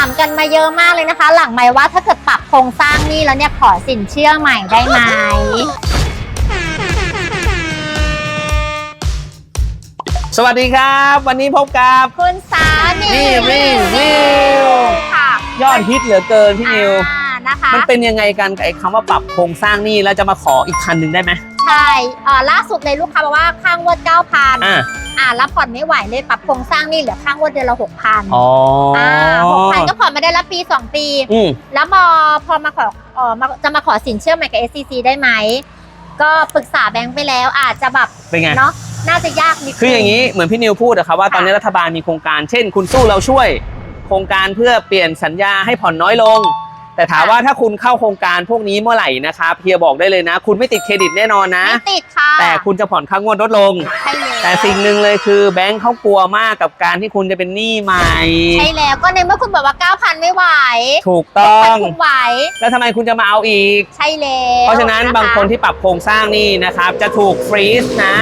ามกันมาเยอะมากเลยนะคะ หลังไหมค์ว่าถ้าเกิดปรับโครงสร้างหนี่แล้วเนี่ยขอสินเชื่อใหม่ได้ไหมสวัสดีครับ วันนี้พบกับคุณสามีนี่รีวิวค่ะยอดฮิตเหลือเกินพี่นิวอ่านะคะมันเป็นยังไงกันกับไอ้คำว่าปรับโครงสร้างหนี้แล้วจะมาขออีกคันหนึ่งได้ไหม ใช่เอ่อล่าสุดเลยลูกค้าบอกว่าข้างงวด9,000อ่า อ่ารับผ่อนไม่ไหวเลยปรับโครงสร้างหนี่เหลือข้างงวดเดือนละ6,000อ๋ออ่า6,000ก็ผ่อนมาได้ละปี2ปี อืม แล้วพอพอมาขอเออมาจะมาขอสินเชื่อใหม่กับ SCC ได้ไหม ก็ปรึกษาแบงค์ไปแล้วอาจจะแบบเป็นไง เนาะน่าจะยากนิดนึคืออย่างนี้เหมือนพี่นิวพูดอะครับว่าตอนนี้รัฐบาลมีโครงการ เช่น คุณสู้เราช่วย โครงการเพื่อเปลี่ยนสัญญาให้ผ่อนน้อยลง แต่ถามว่าถ้าคุณเข้าโครงการพวกนี้เมื่อไหร่นะครับเฮียบอกได้เลยนะ คุณไม่ติดเครดิตแน่นอนนะ ไม่ติดค่ะ แต่คุณจะผ่อนค่างวดลดลง ใช่แล้วแต่สิ่งหนึ่งเลยคือแบงค์เขากลัวมากกับการที่คุณจะเป็นหนี้ใหม่ ใช่แล้วก็ในเมื่อคุณบอกว่า 9,000 ไม่ไหวถูกต้องคุณไหว แล้วทำไมคุณจะมาเอาอีก ใช่แล้วเพราะฉะนั้นคบางคนที่ปรับโครงสร้างหนี่นะครับจะถูกฟรีซนะ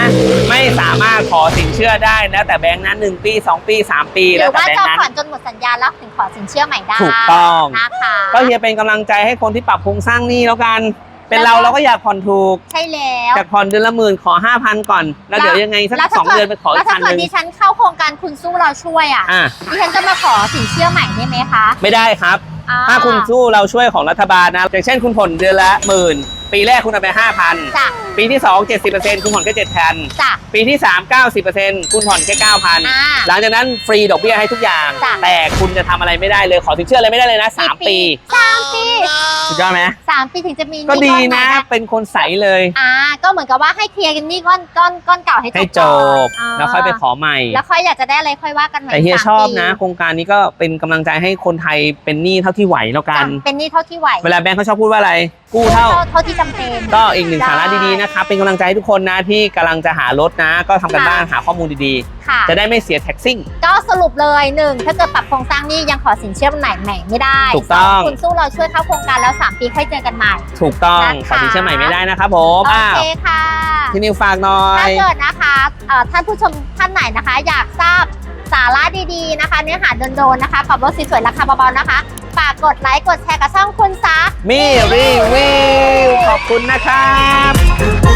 ไม่สามารถขอสินเชื่อได้แล้วแต่แบงค์นั้น 1 ปี 2 ปี 3 ปี หแล้รืวอแต่ว่าแบงจะค์นั้น ผ่อนจนหมดสัญญาแล้วถึงขอสินเชื่อใหม่ได้ถูกต้อง นะคะ ก็เฮียเป็นกำลังใจให้คนที่ปรับโครงสร้างหนี้แล้วกัน เป็นแล้วเราก็เราก็อยากผ่อนถูกใช่แล้วจากผ่อนเดือนละหมื่นขอ5,000ก่อน แล้วเดี๋ยวยังไงสักแล้วสถ้าองกิเดือนไปขออีแล้วกถ้าพันหเกิดนึ่งดิฉันเข้าโครงการคุณสู้เราช่วยอะอะดิฉันจะมาขอสินเชื่อใหม่ได้ไหมคะไม่ได้ครับ อ่ถ้าคุณสู้เราช่วยของรัฐบาลนะอย่างเช่นคุณผ่อนเดือนละหมื่น ปีแรกคุณเอาไป5,000จ้ะปีที่ 2 70%คุณผ่อนแค่7,000 จ้ะ ปีที่ 3 90%คุณผ่อนแค่อ่า9,000 หลังจากนั้นฟรีดอกเบี้ยให้ทุกอย่าง จ้ะ แต่คุณจะทำอะไรไม่ได้เลยขอสินเชื่ออะไรไม่ได้เลยนะ 3 ปี สามปี สุดยอดไหมสามปีถึงจะมีหก็นี้ดีก้อใหม่นะได้เป็นคนใสเลย อ่า ก็เหมือนกับว่าให้เคลียร์กันหนี้ก้อนก้อนก้อนเก่าให้ให้จก่อบนแล้วค่อยไปขอใหม่ แล้วค่อยอยากจะได้อะไรค่อยว่ากันใหม่แต่เฮียสามชอบปีนะ โครงการนี้ก็เป็นกำลังใจให้คนไทยเป็นหนี้เท่าที่ไหวแล้วกัจ้ะนเป็นหนี้เท่าที่ไหวเวลาแบงค์เขาชอบพูดว่าอะไร กู้เท่า เท่าที่จำเป็น ก็อีกหนึ่งได้สาระดีๆนะครับ เป็นกำลังใจให้ทุกคนนะที่กำลังจะหารถนะ ก็ทำกันค่ะบ้านหาข้อมูลดี ค่ะๆจะได้ไม่เสียแท็กซิ่ง ก็สรุปเลยหนึ่งถ้าเกิดปรับโครงสร้างหนี้ยังขอสินเชื่อใหม่ใหม่ไม่ได้ถูกต้องสคุณสู้เราช่วยเข้าโครงการแล้ว 3 ปีค่อยเจอกันใหม่ ถูกต้องนะคะขอสินเชื่อใหม่ไม่ได้นะครับผมโออ้าวเคค่ะที่นิวฝากหน่อถ้ายเกิดนะคะเอ่อท่านผู้ชมท่านไหนนะคะ อยากทราบสาระดีๆนะคะ เนื้อหาโดนๆนะคะขับรถสวยๆราคาเบาๆนะคะฝากกดไลค์กดแชร์กับช่องคุณซะมีรีวิวขอบคุณนะครับ